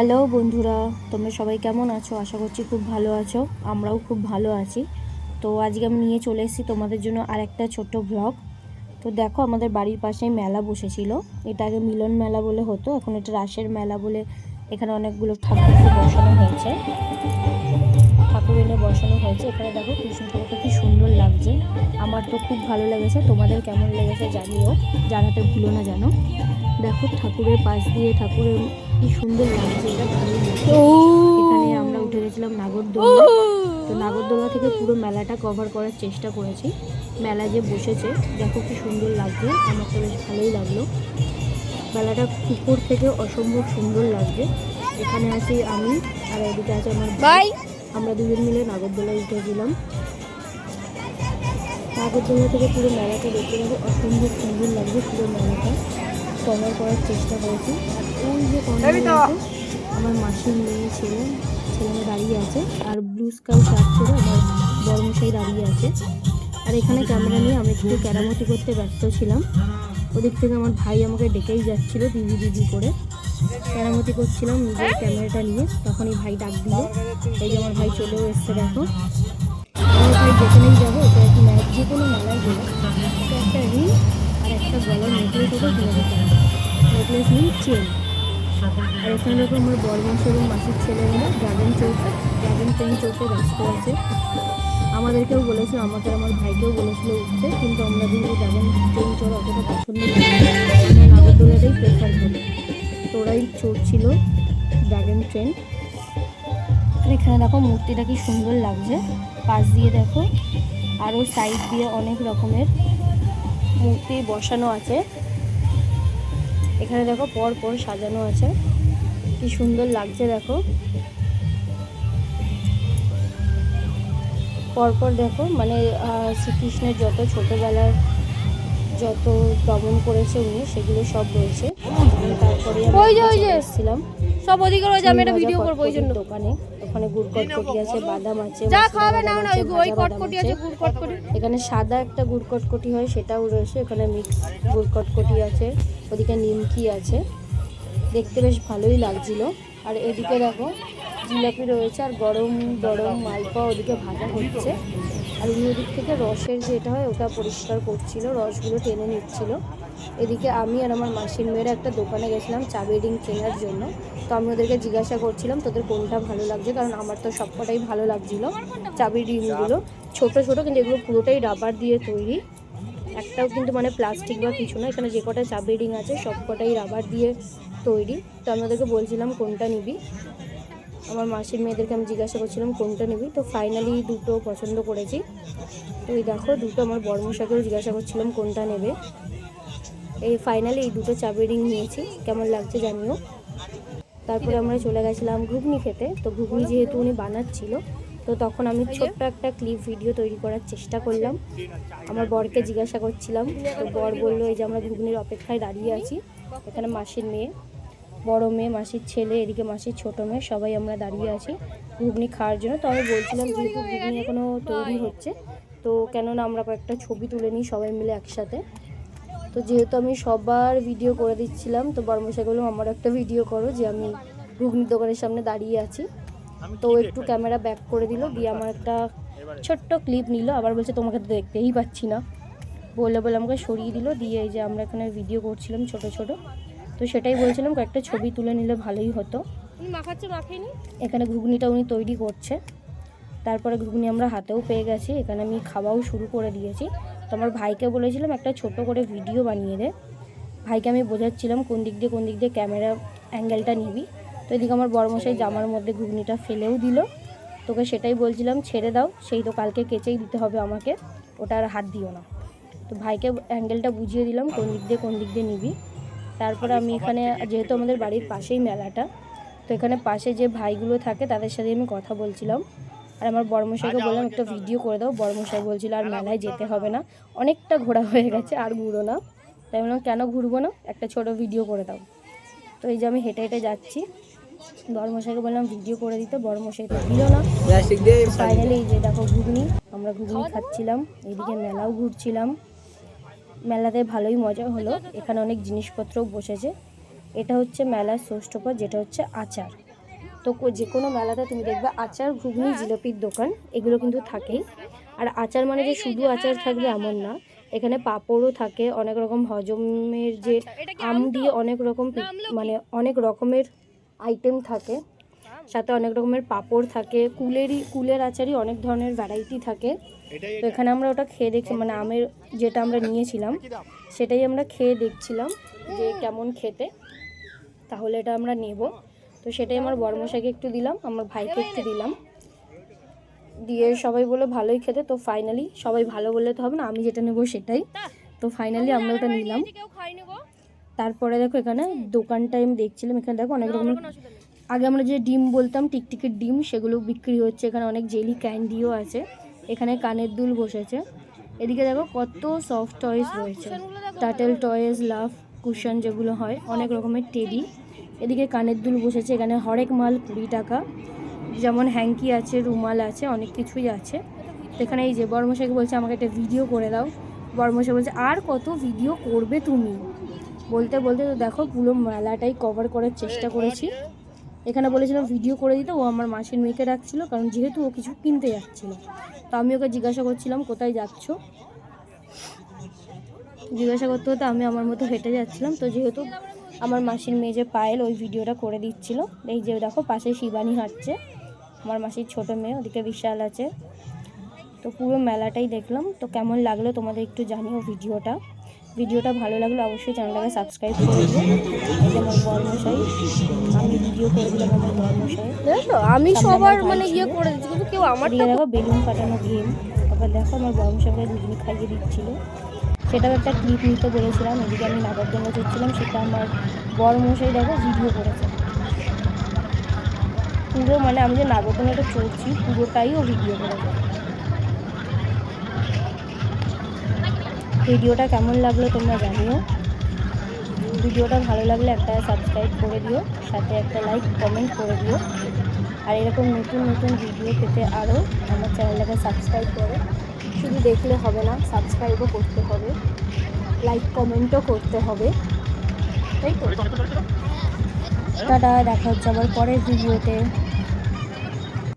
Hello বন্ধুরা, তোমরা সবাই কেমন আছো? আশা করছি খুব ভালো আছো, আমরাও খুব ভালো আছি। তো আজকে আমি নিয়ে চলে এসেছি তোমাদের জন্য আর একটা ছোট্ট ব্লগ তো দেখো আমাদের বাড়ির পাশেই মেলা বসেছিল। এটা আগে মিলন মেলা বলে হতো, এখন এটা রাসের মেলা বলে এখানে অনেকগুলো ঠাকুরকে বসানো হয়েছে। ঠাকুর এনে বসানো হয়েছে। এখানে দেখো কৃষ্ণ কি সুন্দর লাগছে। আমার তো খুব ভালো লেগেছে। তোমাদের কেমন লেগেছে জানিও, জানাতে ভুলো না জানো দেখো ঠাকুরের পাশ দিয়ে ঠাকুরের কি সুন্দর লাগছে এটা এখানে আমরা উঠে গেছিলাম নাগরদোলা তো নাগরদোলা থেকে পুরো মেলাটা কভার করার চেষ্টা করেছি। মেলা যে বসেছে দেখো কি সুন্দর লাগছে আমার তো বেশ ভালোই লাগল। মেলাটা উপর থেকে অসম্ভব সুন্দর লাগছে। এখানে আছি আমি আর এদিকে আছে আমার ভাই। আমরা দুজন মিলে নাগরদোলায় উঠেছিলাম নাগরদোলা থেকে পুরো মেলাটা দেখতে গেলে অসম্ভব সুন্দর লাগছে পুরো মেলাটা। কভার করার চেষ্টা করেছি। আর ওই যে আমার মাসির মেয়ে ছেলে ছেলে দাঁড়িয়ে আছে আর ব্লু স্কাই শার্ট পরে আমার বড়মশাই দাঁড়িয়ে আছে। আর এখানে ক্যামেরা নিয়ে আমি একটু ক্যারামতি করতে ব্যস্ত ছিলাম। ওদিক থেকে আমার ভাই আমাকে ডেকেই যাচ্ছিল দিদি দিদি করে। ক্যারামতি করছিলাম নিজের ক্যামেরাটা নিয়ে তখনই ভাই ডাক দিল। এই যে আমার ভাই চলেও এসছে দেখো। আমার ভাই যেখানেই যাব ওটা কি না যে কোনো মেলায় গেলে একটা রিং আর একটা গলার নেকলেস ওটা কিনে দিতে হবে নেকলেস চেন আর এখানে দেখো আমার বরবংশ এবং মাসির ছেলেমেয়েরা ড্রাগন চৌকে ড্রাগন ট্রেন চৌকে ব্যস্ত আছে আমাদেরকেও বলেছিল আমাকে আমার ভাইকেও বলেছিল উঠতে, কিন্তু আমরা কিন্তু ড্রাগন ট্রেন চড় অতটা পছন্দ করি প্রেফার করি তো ওরাই চড়ছিল ড্রাগন ট্রেন আর এখানে দেখো মূর্তিটা কি সুন্দর লাগছে। পাশ দিয়ে দেখো আরও সাইড দিয়ে অনেক রকমের মূর্তি বসানো আছে। এখানে দেখো পর পর সাজানো আছে। কি সুন্দর লাগছে দেখো। পরপর দেখো মানে আহ, শ্রীকৃষ্ণের যত ছোটবেলার যত দমন করেছে উনি সেগুলো সব রয়েছে। তারপরে। এসেছিলাম। সব অধিকার রয়েছে আমি একটা ভিডিও করব ওই জন্য। দোকানে। ওখানে গুড় কটকটি আছে বাদাম আছে এখানে সাদা একটা গুড় কটকটি হয় সেটাও রয়েছে। এখানে মিক্স গুড় কটকটি আছে ওদিকে নিমকি আছে। দেখতে বেশ ভালোই লাগছিল। আর এদিকে দেখো জিলাপি রয়েছে আর গরম গরম মালপা ওদিকে ভাজা হচ্ছে। আর উনি ওদিক থেকে রসের যেটা হয় ওটা পরিষ্কার করছিল রসগুলো টেনে নিচ্ছিল। এদিকে আমি আর আমার মাসির মেয়েরা একটা দোকানে গেছিলাম চা বেডিং কেনার জন্য। তো আমি ওদেরকে জিজ্ঞাসা করছিলাম, তোদের কোনটা ভালো লাগছে? কারণ আমার তো সবকটাই ভালো লাগছিল, চাবি, ডিমগুলো। ছোট ছোট, কিন্তু এগুলো পুরোটাই রাবার দিয়ে তৈরি। একটাও কিন্তু মানে প্লাস্টিক বা কিছু না, এখানে যে কটা চাবি রিং আছে সব কটাই রাবার দিয়ে তৈরি। তো আমি ওদেরকে বলছিলাম, কোনটা নিবি? আমার মাসির মেয়েদেরকে আমি জিজ্ঞাসা করছিলাম, কোনটা নিবি? তো ফাইনালি দুটো পছন্দ করেছি। তো এই দেখো, দুটো আমার বর্মশাকেও জিজ্ঞাসা করছিলাম, কোনটা নেবে? এই ফাইনালি এই দুটো চাবি রিং নিয়েছি। কেমন লাগছে জানিও। তারপরে আমরা চলে গেছিলাম ঘুগনি খেতে। তো ঘুগনি যেহেতু উনি বানাচ্ছিল তো তখন আমি ছোট্ট একটা ক্লিপ ভিডিও তৈরি করার চেষ্টা করলাম। আমার বরকে জিজ্ঞাসা করছিলাম তো বর বলল এই যে আমরা ঘুগনির অপেক্ষায় দাঁড়িয়ে আছি এখানে মাসির মেয়ে বড় মেয়ে মাসির ছেলে এদিকে মাসির ছোট মেয়ে সবাই আমরা দাঁড়িয়ে আছি ঘুগনি খাওয়ার জন্য। তো আমি বলছিলাম যেহেতু ঘুগনি এখনও তৈরি হচ্ছে তো কেননা আমরা কয়েকটা ছবি তুলে নিই সবাই মিলে একসাথে। তো যেহেতু আমি সবার ভিডিও করে দিচ্ছিলাম তো বর্মশাই বললাম আমার একটা ভিডিও করো যে আমি ঘুগনির দোকানের সামনে দাঁড়িয়ে আছি। তো একটু ক্যামেরা ব্যাক করে দিল দিয়ে আমার একটা ছোট্ট ক্লিপ নিল আবার বলছে তোমাকে তো দেখতেই পাচ্ছি না। বলে বলে আমাকে সরিয়ে দিল দিয়ে এই যে আমরা এখানে ভিডিও করছিলাম ছোট ছোট। তো সেটাই বলছিলাম কয়েকটা ছবি তুলে নিলে ভালোই হতো। এখানে ঘুগনিটা উনি তৈরি করছে। তারপরে ঘুগনি আমরা হাতেও পেয়ে গেছি এখানে আমি খাওয়াও শুরু করে দিয়েছি। তো আমার ভাইকে বলেছিলাম একটা ছোট করে ভিডিও বানিয়ে দে। ভাইকে আমি বোঝাচ্ছিলাম কোন দিক দিয়ে, কোন দিক দিয়ে ক্যামেরা অ্যাঙ্গেলটা নিবি। তো এদিকে আমার বড়মশাই জামার মধ্যে ঘুগনিটা ফেলেও দিল। তোকে সেটাই বলছিলাম, ছেড়ে দাও, সেই তো কালকে কেচেই দিতে হবে আমাকে, ওটা আর হাত দিও না। তো ভাইকে অ্যাঙ্গেলটা বুঝিয়ে দিলাম, কোন দিক দিয়ে, কোন দিক দিয়ে নিবি। তারপরে আমি এখানে, যেহেতু আমাদের বাড়ির পাশেই মেলাটা, তো এখানে পাশে যে ভাইগুলো থাকে, তাদের সাথে আমি কথা বলছিলাম। আর আমার বড়মশাইকে বললাম, একটা ভিডিও করে দাও। বড়মশাই বলছিল, আর মেলায় যেতে হবে না। অনেকটা ঘোরা হয়ে গেছে, আর ঘুরো না। তাই বললাম, কেন ঘুরবো না? একটা ছোট ভিডিও করে দাও। তো এই যে আমি হেঁটে হেঁটে যাচ্ছি। বড়মশাইকে বললাম ভিডিও করে দিতে। বড়মশাই তো দিল না। ফাইনালি এই যে দেখো ঘুগনি, আমরা ঘুগনি খাচ্ছিলাম। এদিকে মেলাও ঘুরছিলাম। মেলাতে ভালোই মজা হলো। এখানে অনেক জিনিসপত্রও বসেছে। এটা হচ্ছে মেলার ষষ্ঠপদ যেটা হচ্ছে আচার। তো যে কোনো মেলাতে তুমি দেখবে আচার ঘুগনি জিলাপির দোকান এগুলো কিন্তু থাকেই। আর আচার মানে যে শুধু আচার থাকবে এমন না এখানে পাঁপড়ও থাকে অনেক রকম হজমের যে আম দিয়ে অনেক রকম মানে অনেক রকমের আইটেম থাকে। সাথে অনেক রকমের পাঁপড় থাকে কুলেরই কুলের আচারই অনেক ধরনের ভ্যারাইটি থাকে। তো এখানে আমরা ওটা খেয়ে দেখছি মানে আমের যেটা আমরা নিয়েছিলাম সেটাই আমরা খেয়ে দেখছিলাম যে কেমন খেতে। তাহলে এটা আমরা নেব। তো সেটাই আমার বড়মশাইকে একটু দিলাম আমার ভাইকে একটু দিলাম। দিয়ে সবাই বলে ভালোই খেতে তো ফাইনালি সবাই ভালো বললে তো হবে না আমি যেটা নেব সেটাই। তো ফাইনালি আমরা ওটা নিলাম। তারপরে দেখো এখানে দোকানটায় আমি দেখছিলাম এখানে দেখো অনেক রকমের আগে আমরা যে ডিম বলতাম টিকটিকির ডিম সেগুলো বিক্রি হচ্ছে এখানে অনেক জেলি ক্যান্ডিও আছে। এখানে কানের দুল বসেছে। এদিকে দেখো কত সফট টয়েস রয়েছে। টাটেল টয়েস লাভ কুশন যেগুলো হয় অনেক রকমের টেডি এদিকে কানের দুল বসেছে, এখানে হরেক মাল কুড়ি টাকা। যেমন হ্যাঙ্কি আছে, রুমাল আছে, অনেক কিছুই আছে। এখানে এই যে বর্মশাইকে বলছে, আমাকে একটা ভিডিও করে দাও। বর্মশাই বলছে, আর কত ভিডিও করবে তুমি? বলতে বলতে তো দেখো পুরো মেলাটাই কভার করার চেষ্টা করেছি। এখানে বলেছিলাম ভিডিও করে দিতে। ও আমার মাসির মেয়েকে রাখছিলো কারণ যেহেতু ও কিছু কিনতে যাচ্ছিল। তো আমি ওকে জিজ্ঞাসা করছিলাম, কোথায় যাচ্ছ? জিজ্ঞাসা করতে করতে আমি আমার মতো হেঁটে যাচ্ছিলাম। তো যেহেতু আমার মাসির মেয়ে যে পায়েল ওই ভিডিওটা করে দিচ্ছিল। এই যে দেখো পাশে শিবানী হাঁটছে। আমার মাসির ছোট মেয়ে ওদিকে বিশাল আছে। তো পুরো মেলাটাই দেখলাম। তো কেমন লাগল তোমাদের একটু জানিও ভিডিওটা। ভিডিওটা ভালো লাগলে অবশ্যই চ্যানেলটাকে সাবস্ক্রাইব করে দিও। আমার বর্মশাই আমি ভিডিও করে দিলাম আমার বর্মশাই দেখো আমি সবার মানে ইয়ে করে দিচ্ছি কিন্তু কেউ আমার দেখো বেলুন কাটানো গেম তারপর দেখো আমার বর্মশাকে দুদিন খাইয়ে দিচ্ছিল। সেটাও একটা ক্লিপ নিতে বলেছিলাম, এদিকে আমি নাগরদোলা করছিলাম সেটা আমার বড়মশাই দেখো ভিডিও করেছে। পুরো মানে আমি যে নাগরদোলাটা চড়ছি, পুরোটাই ও ভিডিও করেছে। ভিডিওটা কেমন লাগল তোমরা জানিও। ভিডিওটা ভালো লাগলে একটা সাবস্ক্রাইব করে দিও, সাথে একটা লাইক কমেন্ট করে দিও। আর এরকম নতুন নতুন ভিডিও পেতে আরও আমার চ্যানেলটাকে সাবস্ক্রাইব করো। শুধু দেখলে হবে না সাবস্ক্রাইবও করতে হবে লাইক কমেন্টও করতে হবে। তাই তো? টাটা দেখা হচ্ছে আবার পরের ভিডিওতে